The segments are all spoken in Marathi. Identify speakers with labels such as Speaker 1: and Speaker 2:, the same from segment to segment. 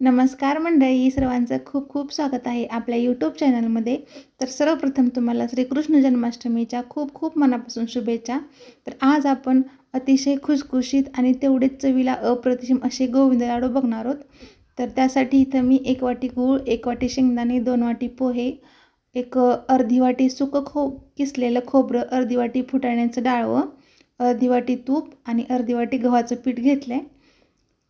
Speaker 1: नमस्कार मंडळी सर्वांचं खूप खूप स्वागत आहे आपल्या यूट्यूब चॅनलमध्ये तर सर्वप्रथम तुम्हाला श्रीकृष्ण जन्माष्टमीच्या खूप खूप मनापासून शुभेच्छा. तर आज आपण अतिशय खुशखुशीत आणि तेवढेच चवीला अप्रतिम असे गोविंद लाडू बघणार आहोत. तर त्यासाठी इथं मी एक वाटी गूळ एक वाटी शेंगदाणे दोन वाटी पोहे एक अर्धी वाटी सुकं खो किसलेलं खोबरं अर्धी वाटी फुटाण्याचं डाळवं अर्धी वाटी तूप आणि अर्धी वाटी गव्हाचं पीठ घेतलं आहे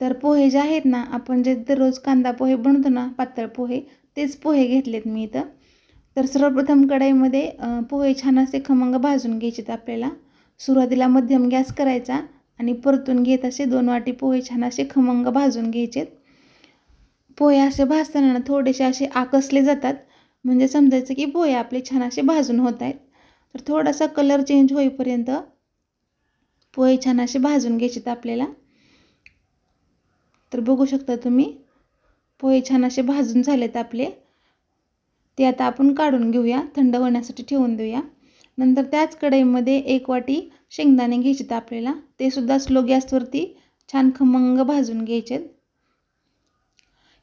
Speaker 1: तर पोहे जे आहेत ना आपण जे दररोज कांदा पोहे बनवतो ना पातळ पोहे तेच पोहे घेतलेत मी इथं. तर सर्वप्रथम कढईमध्ये पोहे छान असे खमंग भाजून घ्यायचेत आपल्याला. सुरुवातीला मध्यम गॅस करायचा आणि परतून घेत असे दोन वाटी पोहे छान असे खमंग भाजून घ्यायचेत. पोहे असे भाजताना ना थोडेसे असे आकसले जातात. म्हणजे समजायचं की पोहे आपले छान असे भाजून होत आहेत. तर थोडासा कलर चेंज होईपर्यंत पोहे छान असे भाजून घ्यायचेत आपल्याला. तर बघू शकता तुम्ही. पोहे छान असे भाजून झालेत आपले. ते आता आपण काढून घेऊया. थंड होण्यासाठी ठेवून देऊया. नंतर त्याच कढईमध्ये एक वाटी शेंगदाणे घ्यायचेत आपल्याला. ते सुद्धा स्लो गॅसवरती छान खमंग भाजून घ्यायचेत.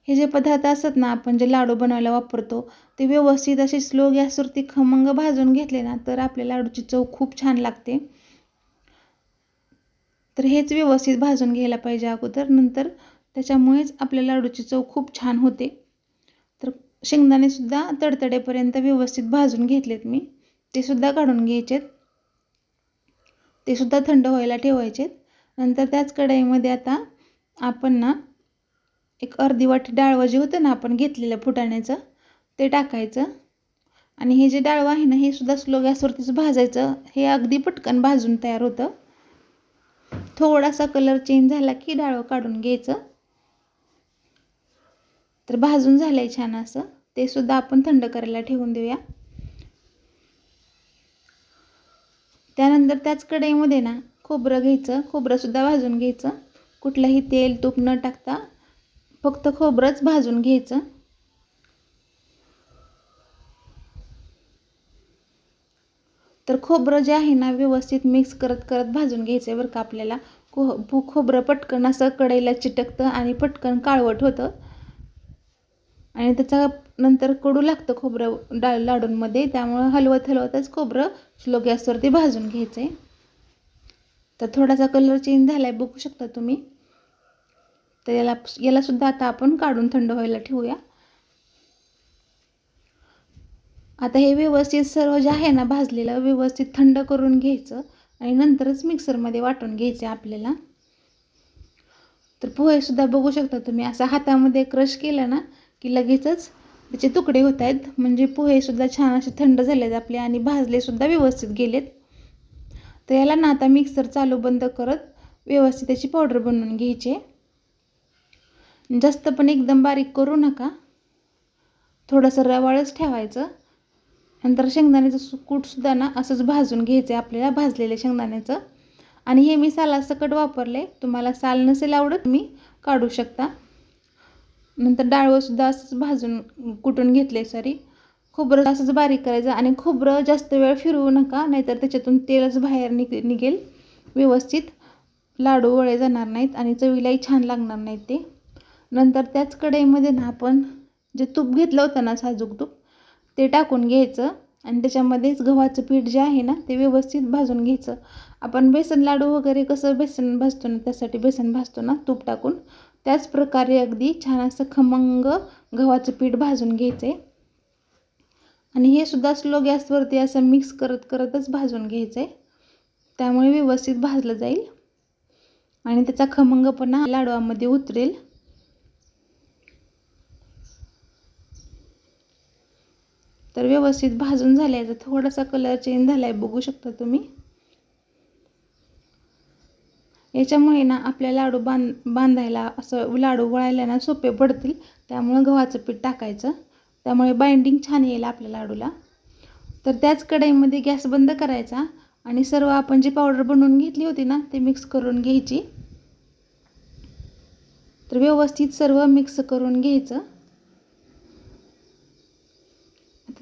Speaker 1: हे जे पदार्थ असतात ना आपण जे लाडू बनवायला वापरतो ते व्यवस्थित असे स्लो गॅसवरती खमंग भाजून घेतले ना तर आपल्या लाडूची चव खूप छान लागते. तर हेच व्यवस्थित भाजून घ्यायला पाहिजे अगोदर. नंतर त्याच्यामुळेच आपल्या लाडूची चव खूप छान होते. तर शेंगदाणेसुद्धा तडतडेपर्यंत व्यवस्थित भाजून घेतलेत मी. ते सुद्धा काढून घ्यायचेत. ते सुद्धा थंड व्हायला ठेवायचेत. नंतर त्याच कढईमध्ये आता आपण ना एक अर्धी वाटी डाळवं जे होतं ना आपण घेतलेलं फुटाण्याचं ते टाकायचं. आणि हे जे डाळवं आहे ना हे सुद्धा स्लो गॅसवरतीच भाजायचं. हे अगदी पटकन भाजून तयार होतं. थोडासा कलर चेंज झाला की डाळवं काढून घ्यायचं. तर भाजून झालं आहे छान असं. ते सुद्धा आपण थंड करायला ठेवून देऊया. त्यानंतर त्याच कढईमध्ये ना खोबरं घ्यायचं. खोबरंसुद्धा भाजून घ्यायचं. कुठलंही तेल तूप न टाकता फक्त खोबरंच भाजून घ्यायचं. तर खोबरं जे आहे ना व्यवस्थित मिक्स करत करत भाजून घ्यायचं आहे बरं का आपल्याला. खो खोबरं पटकन असं कढईला चिटकतं आणि पटकन काळवट होतं. आणि त्याचा नंतर कडू लागतं खोबरं डाळ लाडूंमध्ये. त्यामुळं हलवत हलवतच खोबरं स्लो गॅसवरती भाजून घ्यायचं. आहे तर थोडासा कलर चेंज झाला आहे बघू शकता तुम्ही. तर याला यालासुद्धा आता आपण काढून थंड व्हायला ठेवूया. आता हे व्यवस्थित सर्व जे आहे ना भाजलेलं व्यवस्थित थंड करून घ्यायचं आणि नंतरच मिक्सरमध्ये वाटून घ्यायचे आपल्याला. तर पोहेसुद्धा बघू शकता तुम्ही असा हातामध्ये क्रश केलं ना की लगेचच त्याचे तुकडे होत आहेत. म्हणजे पोहेसुद्धा छान असे थंड झाले आहेत आपले आणि भाजलेसुद्धा व्यवस्थित गेलेत. तर याला ना आता मिक्सर चालू बंद करत व्यवस्थित त्याची पावडर बनवून घ्यायची. जास्त पण एकदम बारीक करू नका. थोडंसं रवाळच ठेवायचं. नंतर शेंगदाण्याचं कूटसुद्धा ना असंच भाजून घ्यायचं आहे आपल्याला भाजलेलं शेंगदाण्याचं. आणि हे मी सालासकट वापरले. तुम्हाला साल नसेल आवडत मी काढू शकता. नंतर डाळवंसुद्धा असंच भाजून कुटून घेतले सॉरी खोबरं असंच बारीक करायचं आणि खोबरं जास्त वेळ फिरवू नका नाहीतर त्याच्यातून तेलच बाहेर निघ निघेल. व्यवस्थित. लाडू वळे जाणार नाहीत आणि चवीलाही छान लागणार नाहीत ते. नंतर त्याच कढईमध्ये ना आपण जे तूप घेतलं होतं ना साजूक तूप ते टाकून घ्यायचं आणि त्याच्यामध्येच गव्हाचं पीठ जे आहे ना ते व्यवस्थित भाजून घ्यायचं. आपण बेसन लाडू वगैरे कसं बेसन भाजतो ना त्यासाठी बेसन भाजतो ना तूप टाकून. त्याच प्रकारे अगदी छान असं खमंग गव्हाचं पीठ भाजून घ्यायचं आहे आणि हे सुद्धा स्लो गॅसवरती असं मिक्स करत करतच भाजून घ्यायचं आहे त्यामुळे व्यवस्थित भाजलं जाईल. आणि त्याचा खमंगपणा लाडवामध्ये उतरेल. तर व्यवस्थित भाजून झाल्याचा थोडासा कलर चेंज झाला आहे बघू शकता तुम्ही. याच्यामुळे ना आपल्या लाडू बांध बांधायला असं लाडू वळायला ना सोपे पडतील. त्यामुळं गव्हाचं पीठ टाकायचं. त्यामुळे बाइंडिंग छान येईल आपल्या लाडूला. तर त्याच कढईमध्ये गॅस बंद करायचा आणि सर्व आपण जी पावडर बनवून घेतली होती ना ते मिक्स करून घ्यायची. तर व्यवस्थित सर्व मिक्स करून घ्यायचं.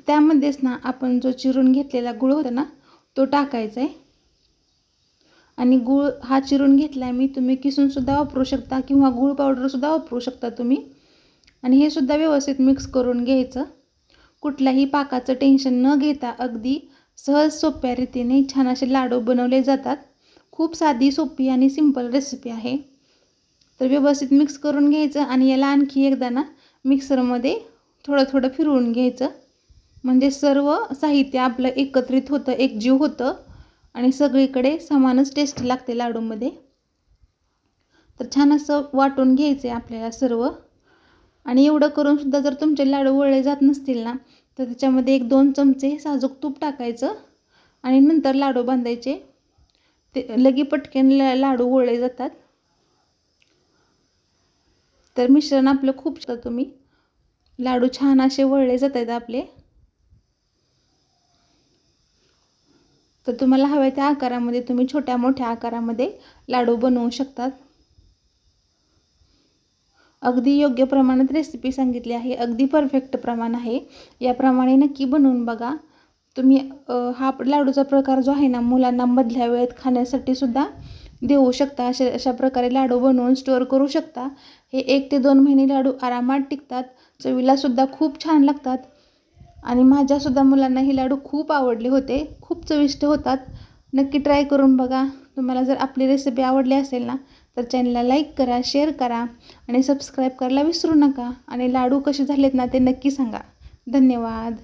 Speaker 1: त्यामध्येच ना आपण जो चिरून घेतलेला गुळ होता ना तो टाकायचा आहे आणि गूळ हा चिरून घेतला आहे मी तुम्ही किसूनसुद्धा वापरू शकता किंवा गूळ पावडरसुद्धा वापरू शकता तुम्ही. आणि हे सुद्धा व्यवस्थित मिक्स करून घ्यायचं. कुठल्याही पाकाचं टेन्शन न घेता अगदी सहज सोप्या रीतीने छान असे लाडू बनवले जातात. खूप साधी सोपी आणि सिंपल रेसिपी आहे. तर व्यवस्थित मिक्स करून घ्यायचं आणि याला आणखी एकदा ना मिक्सरमध्ये थोडं थोडं फिरवून घ्यायचं. म्हणजे सर्व साहित्य आपलं एकत्रित होतं एकजीव होतं. आणि सगळीकडे समानच टेस्ट लागते लाडूमध्ये. तर छान असं वाटून घ्यायचं आहे आपल्याला सर्व. आणि एवढं करूनसुद्धा जर तुमचे लाडू वळले जात नसतील ना तर त्याच्यामध्ये एक दोन चमचे साजूक तूप टाकायचं आणि नंतर लाडू बांधायचे. ते लगी पटकन लाडू वळले जातात. तर मिश्रण आपलं खूप तुम्ही. लाडू छान असे वळले जात आहेत आपले. तर तुम्हाला हव्या त्या आकारामध्ये तुम्ही छोट्या मोठ्या आकारामध्ये लाडू बनवू शकतात. अगदी योग्य प्रमाणात रेसिपी सांगितली आहे. अगदी परफेक्ट प्रमाण आहे. याप्रमाणे नक्की बनवून बघा. तुम्ही हा लाडूचा प्रकार जो आहे ना मुलांना मधल्या वेळेत खाण्यासाठी सुद्धा देऊ शकता. अशा अशा प्रकारे लाडू बनवून स्टोअर करू शकता. हे एक ते दोन महिने लाडू आरामात टिकतात. चवीलासुद्धा खूप छान लागतात. आणि माझ्यासुद्धा मुलांना हे लाडू खूप आवडले होते. खूप चविष्ट होतात. नक्की ट्राय करून बघा. तुम्हाला जर आपली रेसिपी आवडली असेल ना तर चॅनलला लाईक करा शेअर करा आणि सबस्क्राईब करायला विसरू नका. आणि लाडू कसे झालेत ना ते नक्की सांगा. धन्यवाद.